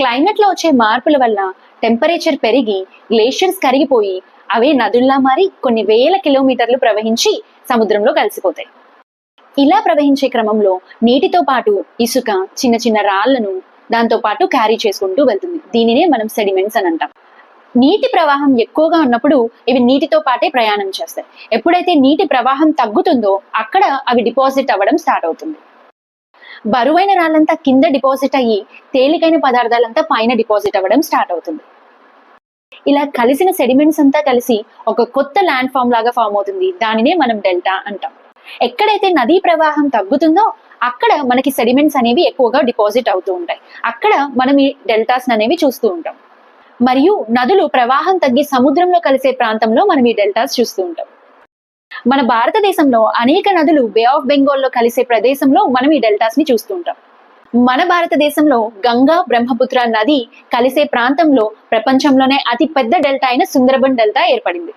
క్లైమేట్లో వచ్చే మార్పుల వల్ల టెంపరేచర్ పెరిగి గ్లేషియర్స్ కరిగిపోయి అవే నదుల్లా మారి కొన్ని వేల కిలోమీటర్లు ప్రవహించి సముద్రంలో కలిసిపోతాయి. ఇలా ప్రవహించే క్రమంలో నీటితో పాటు ఇసుక చిన్న చిన్న రాళ్ళను దాంతో పాటు క్యారీ చేసుకుంటూ వెళ్తుంది. దీనినే మనం సెడిమెంట్స్ అని అంటాం. నీటి ప్రవాహం ఎక్కువగా ఉన్నప్పుడు ఇవి నీటితో పాటే ప్రయాణం చేస్తాయి. ఎప్పుడైతే నీటి ప్రవాహం తగ్గుతుందో అక్కడ అవి డిపాజిట్ అవ్వడం స్టార్ట్ అవుతుంది. బరువైన రాళ్ళంతా కింద డిపాజిట్ అయ్యి తేలికైన పదార్థాలంతా పైన డిపాజిట్ అవ్వడం స్టార్ట్ అవుతుంది. ఇలా కలిసిన సెడిమెంట్స్ అంతా కలిసి ఒక కొత్త ల్యాండ్ ఫామ్ లాగా ఫామ్ అవుతుంది. దానినే మనం డెల్టా అంటాం. ఎక్కడైతే నదీ ప్రవాహం తగ్గుతుందో అక్కడ మనకి సెడిమెంట్స్ అనేవి ఎక్కువగా డిపాజిట్ అవుతూ ఉంటాయి. అక్కడ మనం ఈ డెల్టాస్ అనేవి చూస్తూ ఉంటాం. మరియు నదులు ప్రవాహం తగ్గి సముద్రంలో కలిసే ప్రాంతంలో మనం ఈ డెల్టాస్ చూస్తూ ఉంటాం. మన భారతదేశంలో అనేక నదులు బే ఆఫ్ బెంగాల్లో కలిసే ప్రదేశంలో మనం ఈ డెల్టాస్ని చూస్తుంటాం. మన భారతదేశంలో గంగా బ్రహ్మపుత్ర నది కలిసే ప్రాంతంలో ప్రపంచంలోనే అతి పెద్ద డెల్టా అయిన సుందరబన్ డెల్టా ఏర్పడింది.